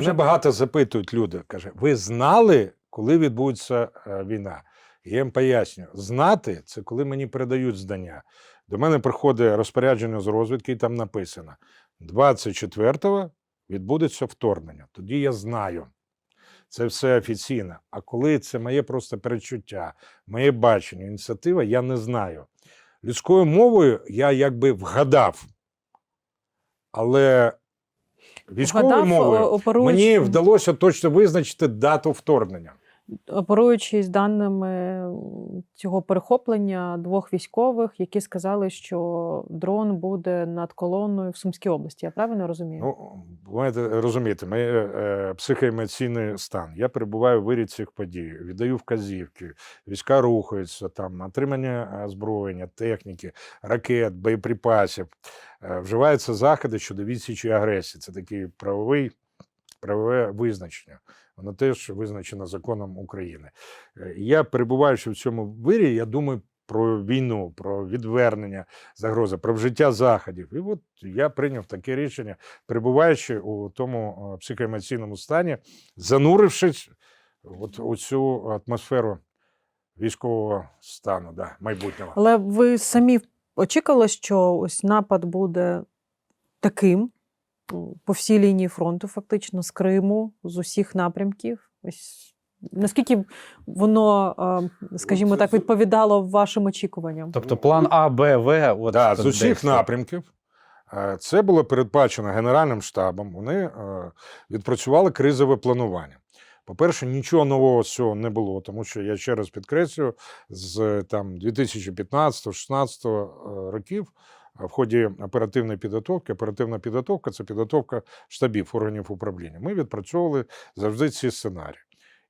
Мене багато запитують люди. Каже, ви знали, коли відбудеться е, війна? Я їм пояснюю, знати це коли мені передають здання. До мене приходить розпорядження з розвідки, і там написано: 24-го відбудеться вторгнення. Тоді я знаю. Це все офіційно. А коли це моє просто перечуття, моє бачення, ініціатива, я не знаю. Людською мовою я якби вгадав. Але військовою Вгадав, мовою оперуючи- мені вдалося точно визначити дату вторгнення. Оперуючись даними цього перехоплення двох військових, які сказали, що дрон буде над колоною в Сумській області. Я правильно розумію? Ну, маєте розуміти, моє е, психоемоційний стан. Я перебуваю в вирі цих подій, віддаю вказівки, війська рухаються, там, отримання е, озброєння, техніки, ракет, боєприпасів. Е, вживаються заходи щодо відсічі агресії. Це такий правовий, правове визначення. Воно теж визначено законом України. Е, Я, перебуваючи в цьому вирі, я думаю про війну, про відвернення загрози, про вжиття заходів. І от я прийняв таке рішення, перебуваючи у тому е, психоемоційному стані, занурившись от у цю атмосферу військового стану, да, майбутнього. Але ви самі очікували, що ось напад буде таким по всій лінії фронту, фактично, з Криму, з усіх напрямків. Ось наскільки воно, скажімо так, відповідало вашим очікуванням? Тобто план А, Б, В. От Да, з усіх напрямків. Е, Це було передбачено Генеральним штабом. Вони е, відпрацювали кризове планування. По-перше, нічого нового цього не було, тому що я ще раз підкреслюю, з там 2015-16 років е, в ході оперативної підготовки, оперативна підготовка це підготовка штабів органів управління. Ми відпрацьовували завжди ці сценарії.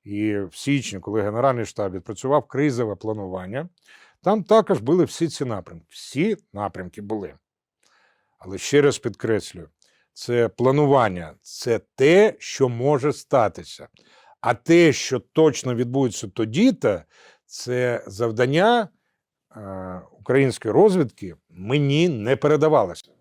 І в січні, коли Генеральний штаб відпрацював кризове планування, там також були всі ці напрямки. Всі напрямки були. Але ще раз підкреслюю, це планування, це те, що може статися. А те, що точно відбудеться тоді-то, це завдання е, української розвідки мені не передавалося.